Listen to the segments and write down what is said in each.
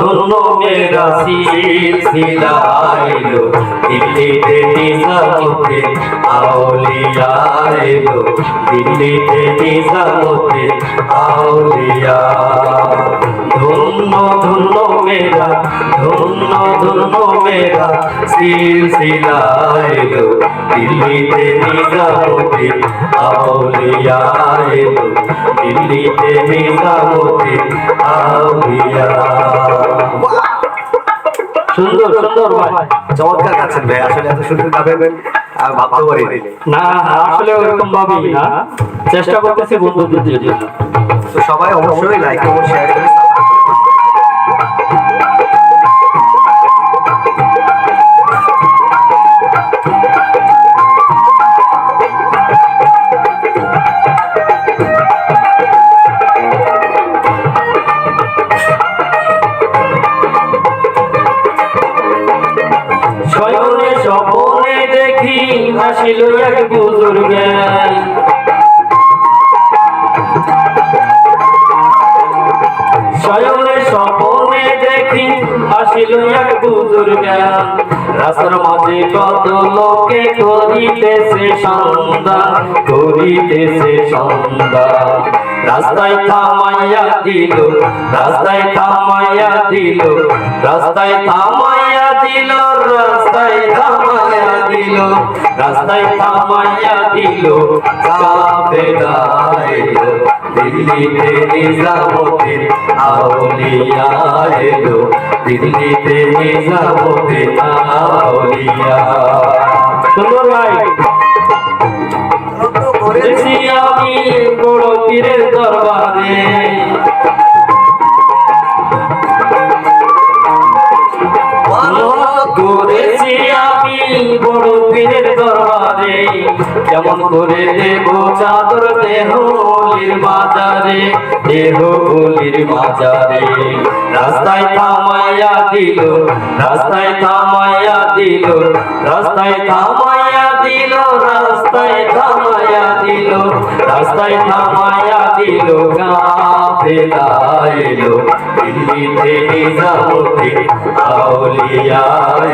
ধন্য মেরা সিলসিলাইলো দিল্লিতে নিজামুদ্দিন আউলিয়া এলো দিল্লিতে নিজামুদ্দিন আউলিয়া। ধন্য ধন্য মেরা ধন্য ধন্য মেরা সিলসিলাইলো দিল্লিতে নিজামুদ্দিন আউলিয়া এলো দিল্লিতে নিজামুদ্দিন আউলিয়া। সুন্দর সুন্দর ভাই। চমৎকার গাচ্ছেন ভাই আসলে এত সুন্দর গাবেন আর ভাবতে পারি না আসলে ওরকম ভাবি না। চেষ্টা করতেছি বন্ধুদের জন্য। তো সবাই অবশ্যই লাইক এবং শেয়ার করে হাসিল এক বুজুর্গে দেখি হাসিল এক বুজুর্গে। রাস্তার মাঝে কত লোকে করিতেছে সন্ধ্যা করিতেছে সন্ধ্যা। রাস্তায় থামাইয়া দিল, রাস্তায় থামাইয়া দিল, রাস্তায় থামাইয়া দিল, রাস্তায় থামাইয়া দিল, রাস্তায় থামাইয়া দিল, কাফেলা এলো, দিল্লিতে নিজামুদ্দিন আউলিয়া এলো দিল্লিতে নিজামুদ্দিন আউলিয়া। সুন্দর ভাই। করেছি আমি বড় পীরের দরবারে। যেমন করে দেব চাদর দেহ বলির বাজারে, দেহ বলির বাজারে। রাস্তায় থামাইয়া দিল, রাস্তায় থামাইয়া দিল, রাস্তায় থামাইয়া দিল রাস্তায় থামাইয়া দিল রাস্তায় থামাইয়া দিল কাফেলা এলো আউলিয়া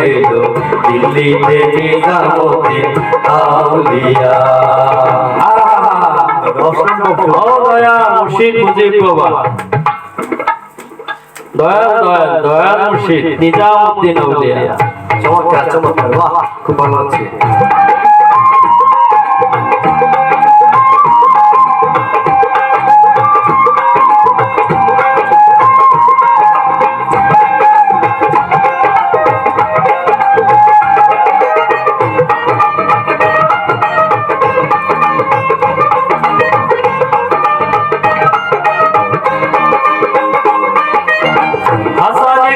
এলো। দিল্লিতে নিজামুদ্দিন আউলিয়া দয়া মুর্শিদ মুজিব বাবা দয়া দয়া দয়া মুর্শিদ নিজামুদ্দিন আউলিয়া চমৎকার চমৎকার। বাহ খুব ভালো লাগছে।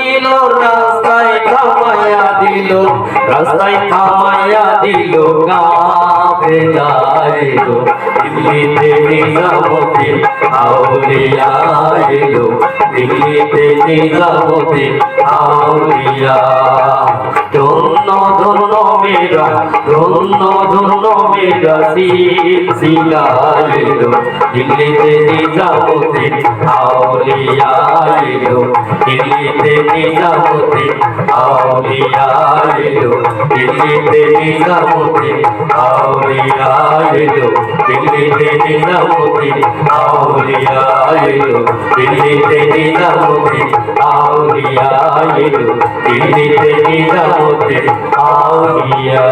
দিল রাস্তায় থামাইয়া দিল, রাস্তায় থামাইয়া দিল, গাবে যাইলো দিল্লিতে নিজামুদ্দিন আউলিয়া এলো দিল্লিতে নিজামুদ্দিন আউলিয়া ধন্য ধন্য মেরা ধন্য ধন্য মেরা সিলসিলা এলো দিল্লিতে নিজামুদ্দিন আউলিয়া এলো দিল্লিতে নিজামুদ্দিন আউলিয়া এলো দিল্লিতে নিজামুদ্দিন আউলিয়া এলো দিল্লিতে নিজামুদ্দিন আউলিয়া এলো দিল্লিতে নিজামুদ্দিন আউলিয়া এলো দিল্লিতে নিজামুদ্দিন আউলিয়া